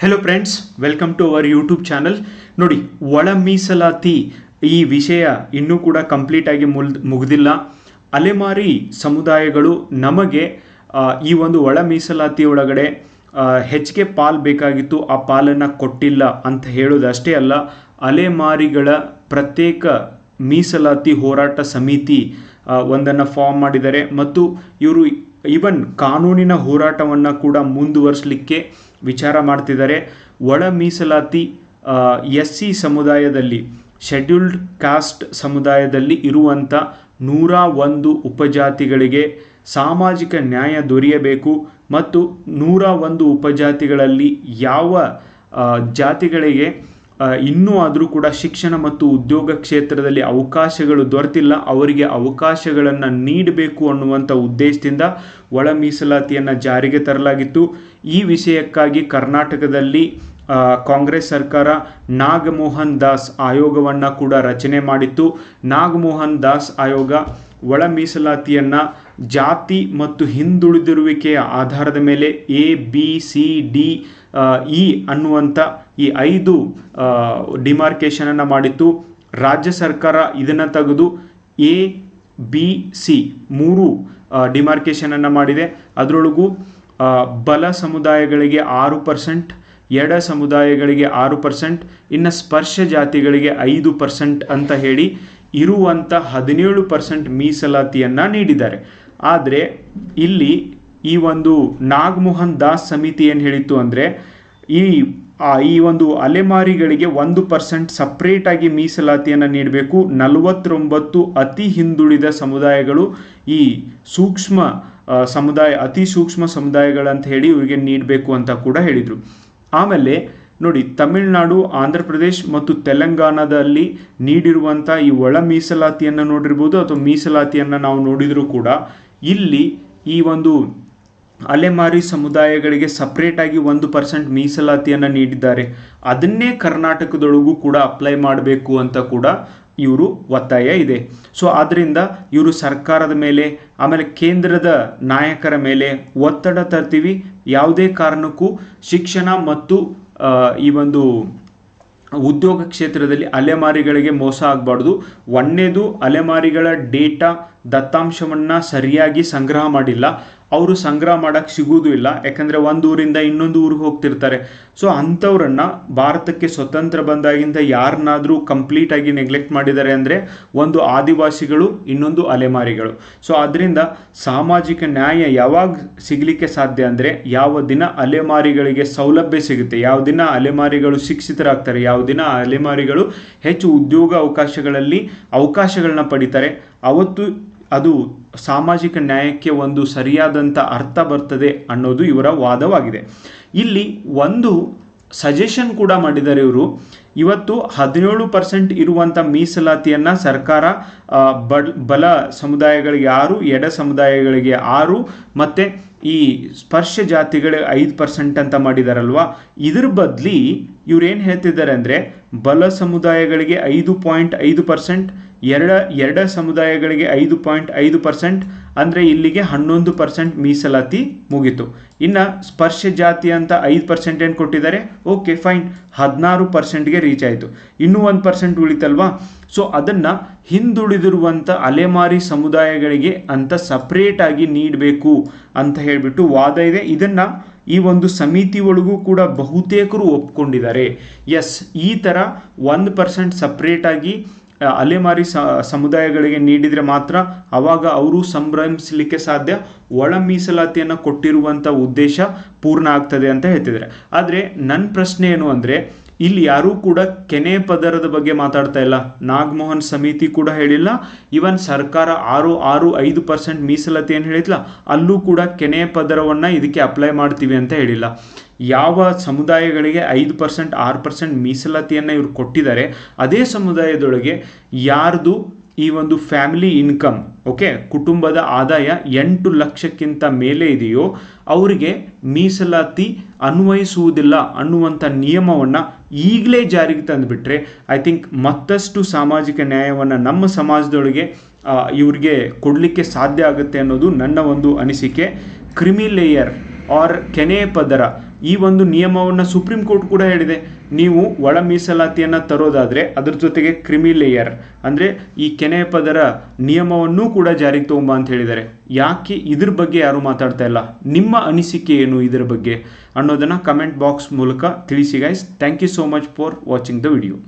Hello friends welcome to our YouTube channel ನೋಡಿ ಒಳ ಮೀಸಲಾತಿ ಈ ವಿಷಯ ಇನ್ನೂ ಕೂಡ ಕಂಪ್ಲೀಟ್ ಆಗಿ ಮುಲ್, ಮುಗಿದಿಲ್ಲ. ಅಲೆಮಾರಿ ಸಮುದಾಯಗಳು ನಮಗೆ ಈ ಒಂದು ಒಳ ಮೀಸಲಾತಿ ಒಳಗಡೆ ಹೆಚ್ಚಿಗೆ ಪಾಲ್ ಬೇಕಾಗಿತ್ತು. ಆ ಪಾಲನ್ನು ಕೊಟ್ಟಿಲ್ಲ ಅಂತ ಹೇಳೋದಷ್ಟೇ ಅಲ್ಲ, ಅಲೆಮಾರಿಗಳ ಪ್ರತ್ಯೇಕ ಮೀಸಲಾತಿ ಹೋರಾಟ ಸಮಿತಿ ಒಂದನ್ನು ಫಾರ್ಮ್ ಮಾಡಿದ್ದಾರೆ. ಮತ್ತು ಇವರು ಈವನ್ ಕಾನೂನಿನ ಹೋರಾಟವನ್ನು ಕೂಡ ಮುಂದುವರಿಸಲಿಕ್ಕೆ ವಿಚಾರ ಮಾಡ್ತಿದ್ದಾರೆ. ಒಳ ಮೀಸಲಾತಿ ಎಸ್ ಸಿ ಸಮುದಾಯದಲ್ಲಿ, ಶೆಡ್ಯೂಲ್ಡ್ ಕಾಸ್ಟ್ ಸಮುದಾಯದಲ್ಲಿ ಇರುವಂಥ ನೂರ ಒಂದು ಉಪಜಾತಿಗಳಿಗೆ ಸಾಮಾಜಿಕ ನ್ಯಾಯ ದೊರೆಯಬೇಕು ಮತ್ತು ನೂರ ಒಂದು ಉಪಜಾತಿಗಳಲ್ಲಿ ಯಾವ ಜಾತಿಗಳಿಗೆ ಇನ್ನೂ ಆದರೂ ಕೂಡ ಶಿಕ್ಷಣ ಮತ್ತು ಉದ್ಯೋಗ ಕ್ಷೇತ್ರದಲ್ಲಿ ಅವಕಾಶಗಳು ದೊರೆತಿಲ್ಲ, ಅವರಿಗೆ ಅವಕಾಶಗಳನ್ನು ನೀಡಬೇಕು ಅನ್ನುವಂಥ ಉದ್ದೇಶದಿಂದ ಒಳ ಮೀಸಲಾತಿಯನ್ನು ಜಾರಿಗೆ ತರಲಾಗಿತ್ತು. ಈ ವಿಷಯಕ್ಕಾಗಿ ಕರ್ನಾಟಕದಲ್ಲಿ ಕಾಂಗ್ರೆಸ್ ಸರ್ಕಾರ ನಾಗಮೋಹನ್ ದಾಸ್ ಆಯೋಗವನ್ನು ಕೂಡ ರಚನೆ ಮಾಡಿತ್ತು. ನಾಗಮೋಹನ್ ದಾಸ್ ಆಯೋಗ ಒಳ ಮೀಸಲಾತಿಯನ್ನು ಜಾತಿ ಮತ್ತು ಹಿಂದುಳಿದಿರುವಿಕೆಯ ಆಧಾರದ ಮೇಲೆ A, B, C, D E ಅನ್ನುವಂಥ ಈ ಐದು ಡಿಮಾರ್ಕೇಶನನ್ನು ಮಾಡಿತ್ತು. ರಾಜ್ಯ ಸರ್ಕಾರ ಇದನ್ನು ತೆಗೆದು ಎ, ಬಿ, ಸಿ ಮೂರು ಡಿಮಾರ್ಕೇಶನನ್ನು ಮಾಡಿದೆ. ಅದರೊಳಗೂ ಬಲ ಸಮುದಾಯಗಳಿಗೆ ಆರು ಪರ್ಸೆಂಟ್ ಎಡ ಸಮುದಾಯಗಳಿಗೆ ಆರು ಪರ್ಸೆಂಟ್ ಇನ್ನು ಸ್ಪರ್ಶ ಜಾತಿಗಳಿಗೆ ಐದು ಪರ್ಸೆಂಟ್ ಅಂತ ಹೇಳಿ ಇರುವಂಥ ಹದಿನೇಳು ಪರ್ಸೆಂಟ್ ಮೀಸಲಾತಿಯನ್ನು ನೀಡಿದ್ದಾರೆ. ಆದರೆ ಇಲ್ಲಿ ಈ ಒಂದು ನಾಗಮೋಹನ್ ದಾಸ್ ಸಮಿತಿ ಏನು ಹೇಳಿತ್ತು ಅಂದರೆ, ಈ ಈ ಒಂದು ಅಲೆಮಾರಿಗಳಿಗೆ ಒಂದು ಪರ್ಸೆಂಟ್ ಸಪ್ರೇಟಾಗಿ ಮೀಸಲಾತಿಯನ್ನು ನೀಡಬೇಕು. ನಲವತ್ತೊಂಬತ್ತು ಅತಿ ಹಿಂದುಳಿದ ಸಮುದಾಯಗಳು ಈ ಸೂಕ್ಷ್ಮ ಸಮುದಾಯ, ಅತಿ ಸೂಕ್ಷ್ಮ ಸಮುದಾಯಗಳಂತ ಹೇಳಿ ಇವರಿಗೆ ನೀಡಬೇಕು ಅಂತ ಕೂಡ ಹೇಳಿದರು. ಆಮೇಲೆ ನೋಡಿ, ತಮಿಳುನಾಡು, ಆಂಧ್ರ ಪ್ರದೇಶ್ ಮತ್ತು ತೆಲಂಗಾಣದಲ್ಲಿ ನೀಡಿರುವಂಥ ಈ ಒಳ ಮೀಸಲಾತಿಯನ್ನು ನೋಡಿರ್ಬೋದು ಅಥವಾ ಮೀಸಲಾತಿಯನ್ನು ನಾವು ನೋಡಿದರೂ ಕೂಡ ಇಲ್ಲಿ ಈ ಒಂದು ಅಲೆಮಾರಿ ಸಮುದಾಯಗಳಿಗೆ ಸಪ್ರೇಟಾಗಿ ಒಂದು ಪರ್ಸೆಂಟ್ ಮೀಸಲಾತಿಯನ್ನು ನೀಡಿದ್ದಾರೆ. ಅದನ್ನೇ ಕರ್ನಾಟಕದೊಳಗೂ ಕೂಡ ಅಪ್ಲೈ ಮಾಡಬೇಕು ಅಂತ ಕೂಡ ಇವರು ಒತ್ತಾಯ ಇದೆ. ಸೊ ಆದ್ದರಿಂದ ಇವರು ಸರ್ಕಾರದ ಮೇಲೆ, ಆಮೇಲೆ ಕೇಂದ್ರದ ನಾಯಕರ ಮೇಲೆ ಒತ್ತಡ ತರ್ತೀವಿ. ಯಾವುದೇ ಕಾರಣಕ್ಕೂ ಶಿಕ್ಷಣ ಮತ್ತು ಈ ಒಂದು ಉದ್ಯೋಗ ಕ್ಷೇತ್ರದಲ್ಲಿ ಅಲೆಮಾರಿಗಳಿಗೆ ಮೋಸ ಆಗಬಾರ್ದು. ಒಂದನೇದು ಅಲೆಮಾರಿಗಳ ಡೇಟಾ ದತ್ತಾಂಶವನ್ನು ಸರಿಯಾಗಿ ಸಂಗ್ರಹ ಮಾಡಿಲ್ಲ. ಅವರು ಸಂಗ್ರಹ ಮಾಡೋಕ್ಕೆ ಸಿಗುವುದೂ ಇಲ್ಲ. ಯಾಕಂದರೆ ಒಂದು ಊರಿಂದ ಇನ್ನೊಂದು ಊರಿಗೆ ಹೋಗ್ತಿರ್ತಾರೆ. ಸೊ ಅಂಥವ್ರನ್ನ ಭಾರತಕ್ಕೆ ಸ್ವತಂತ್ರ ಬಂದಾಗಿಂದ ಯಾರನ್ನಾದರೂ ಕಂಪ್ಲೀಟಾಗಿ ನೆಗ್ಲೆಕ್ಟ್ ಮಾಡಿದ್ದಾರೆ ಅಂದರೆ ಒಂದು ಆದಿವಾಸಿಗಳು, ಇನ್ನೊಂದು ಅಲೆಮಾರಿಗಳು. ಸೊ ಅದರಿಂದ ಸಾಮಾಜಿಕ ನ್ಯಾಯ ಯಾವಾಗ ಸಿಗಲಿಕ್ಕೆ ಸಾಧ್ಯ ಅಂದರೆ ಯಾವ ದಿನ ಅಲೆಮಾರಿಗಳಿಗೆ ಸೌಲಭ್ಯ ಸಿಗುತ್ತೆ, ಯಾವ ದಿನ ಅಲೆಮಾರಿಗಳು ಶಿಕ್ಷಿತರಾಗ್ತಾರೆ, ಯಾವ ದಿನ ಅಲೆಮಾರಿಗಳು ಹೆಚ್ಚು ಉದ್ಯೋಗ ಅವಕಾಶಗಳಲ್ಲಿ ಅವಕಾಶಗಳನ್ನ ಪಡಿತಾರೆ, ಅವತ್ತು ಅದು ಸಾಮಾಜಿಕ ನ್ಯಾಯಕ್ಕೆ ಒಂದು ಸರಿಯಾದಂಥ ಅರ್ಥ ಬರ್ತದೆ ಅನ್ನೋದು ಇವರ ವಾದವಾಗಿದೆ. ಇಲ್ಲಿ ಒಂದು ಸಜೆಷನ್ ಕೂಡ ಮಾಡಿದ್ದಾರೆ ಇವರು. ಇವತ್ತು ಹದಿನೇಳು ಪರ್ಸೆಂಟ್ ಇರುವಂಥ ಮೀಸಲಾತಿಯನ್ನು ಸರ್ಕಾರ ಬಲ ಸಮುದಾಯಗಳಿಗೆ ಆರು, ಎಡ ಸಮುದಾಯಗಳಿಗೆ ಆರು, ಮತ್ತು ಈ ಸ್ಪರ್ಶ ಜಾತಿಗಳಿಗೆ ಐದು ಪರ್ಸೆಂಟ್ ಅಂತ ಮಾಡಿದಾರಲ್ವಾ? ಇದ್ರ ಬದಲಿ ಇವ್ರು ಏನು ಹೇಳ್ತಿದ್ದಾರೆ ಅಂದರೆ ಬಲ ಸಮುದಾಯಗಳಿಗೆ ಐದು ಪಾಯಿಂಟ್ ಐದು ಪರ್ಸೆಂಟ್ ಎರಡ ಎರಡ ಸಮುದಾಯಗಳಿಗೆ ಐದು ಪಾಯಿಂಟ್ ಐದು ಪರ್ಸೆಂಟ್, ಅಂದರೆ ಇಲ್ಲಿಗೆ ಹನ್ನೊಂದು ಪರ್ಸೆಂಟ್ ಮೀಸಲಾತಿ ಮುಗೀತು. ಇನ್ನು ಸ್ಪರ್ಶ ಜಾತಿ ಅಂತ ಐದು ಪರ್ಸೆಂಟ್ ಏನು ಕೊಟ್ಟಿದ್ದಾರೆ? ಓಕೆ ಫೈನ್ ಹದಿನಾರು ಪರ್ಸೆಂಟ್ಗೆ ರೀಚ್ ಆಯಿತು. ಇನ್ನೂ ಒಂದು ಪರ್ಸೆಂಟ್ ಉಳಿತಲ್ವಾ? ಸೊ ಅದನ್ನು ಹಿಂದುಳಿದಿರುವಂಥ ಅಲೆಮಾರಿ ಸಮುದಾಯಗಳಿಗೆ ಅಂತ ಸಪ್ರೇಟಾಗಿ ನೀಡಬೇಕು ಅಂತ ಹೇಳಿಬಿಟ್ಟು ವಾದ ಇದೆ. ಇದನ್ನು ಈ ಒಂದು ಸಮಿತಿ ಒಳಗೂ ಕೂಡ ಬಹುತೇಕರು ಒಪ್ಕೊಂಡಿದ್ದಾರೆ. ಎಸ್ ಈ ಥರ ಒಂದು ಪರ್ಸೆಂಟ್ ಸಪ್ರೇಟಾಗಿ ಅಲೆಮಾರಿ ಸಮುದಾಯಗಳಿಗೆ ನೀಡಿದರೆ ಮಾತ್ರ ಅವಾಗ ಅವರು ಸಂಭ್ರಮಿಸಲಿಕ್ಕೆ ಸಾಧ್ಯ. ಒಳ ಮೀಸಲಾತಿಯನ್ನು ಕೊಟ್ಟಿರುವಂಥ ಉದ್ದೇಶ ಪೂರ್ಣ ಆಗ್ತದೆ ಅಂತ ಹೇಳ್ತಿದ್ದಾರೆ. ಆದರೆ ನನ್ನ ಪ್ರಶ್ನೆ ಏನು ಅಂದರೆ ಇಲ್ಲಿ ಯಾರೂ ಕೂಡ ಕೆನೆ ಪದರದ ಬಗ್ಗೆ ಮಾತಾಡ್ತಾ ಇಲ್ಲ. ನಾಗಮೋಹನ್ ಸಮಿತಿ ಕೂಡ ಹೇಳಿಲ್ಲ. ಇವನ್ ಸರ್ಕಾರ ಆರು ಆರು ಐದು ಪರ್ಸೆಂಟ್ ಮೀಸಲಾತಿ ಏನು ಹೇಳಿದ್ಲಾ. ಅಲ್ಲೂ ಕೂಡ ಕೆನೆ ಪದರವನ್ನು ಇದಕ್ಕೆ ಅಪ್ಲೈ ಮಾಡ್ತೀವಿ ಅಂತ ಹೇಳಿಲ್ಲ. ಯಾವ ಸಮುದಾಯಗಳಿಗೆ ಐದು ಪರ್ಸೆಂಟ್, ಆರು ಪರ್ಸೆಂಟ್ ಮೀಸಲಾತಿಯನ್ನು ಇವರು ಕೊಟ್ಟಿದ್ದಾರೆ, ಅದೇ ಸಮುದಾಯದೊಳಗೆ ಯಾರ್ದು ಈ ಒಂದು ಫ್ಯಾಮಿಲಿ ಇನ್ಕಮ್ ಓಕೆ ಕುಟುಂಬದ ಆದಾಯ ಎಂಟು ಲಕ್ಷಕ್ಕಿಂತ ಮೇಲೆ ಇದೆಯೋ, ಅವರಿಗೆ ಮೀಸಲಾತಿ ಅನ್ವಯಿಸುವುದಿಲ್ಲ ಅನ್ನುವಂಥ ನಿಯಮವನ್ನು ಈಗಲೇ ಜಾರಿಗೆ ತಂದುಬಿಟ್ರೆ ಐ ಥಿಂಕ್ ಮತ್ತಷ್ಟು ಸಾಮಾಜಿಕ ನ್ಯಾಯವನ್ನು ನಮ್ಮ ಸಮಾಜದೊಳಗೆ ಇವರಿಗೆ ಕೊಡಲಿಕ್ಕೆ ಸಾಧ್ಯ ಆಗುತ್ತೆ ಅನ್ನೋದು ನನ್ನ ಒಂದು ಅನಿಸಿಕೆ. ಕ್ರಿಮಿ ಲೇಯರ್ ಆರ್ ಕೆನೆ ಪದರ. ಈ ಒಂದು ನಿಯಮವನ್ನು ಸುಪ್ರೀಂ ಕೋರ್ಟ್ ಕೂಡ ಹೇಳಿದೆ. ನೀವು ಒಳ ಮೀಸಲಾತಿಯನ್ನು ತರೋದಾದರೆ ಅದರ ಜೊತೆಗೆ ಕ್ರಿಮಿ ಲೇಯರ್, ಅಂದರೆ ಈ ಕೆನೆ ಪದರ ನಿಯಮವನ್ನೂ ಕೂಡ ಜಾರಿಗೆ ತಗೊಂಬ ಅಂತ ಹೇಳಿದ್ದಾರೆ. ಯಾಕೆ ಇದ್ರ ಬಗ್ಗೆ ಯಾರು ಮಾತಾಡ್ತಾ ಇಲ್ಲ? ನಿಮ್ಮ ಅನಿಸಿಕೆ ಏನು ಇದರ ಬಗ್ಗೆ? ಅನ್ನೋದನ್ನು ಕಮೆಂಟ್ ಬಾಕ್ಸ್ ಮೂಲಕ ತಿಳಿಸಿ guys thank you so much for watching the video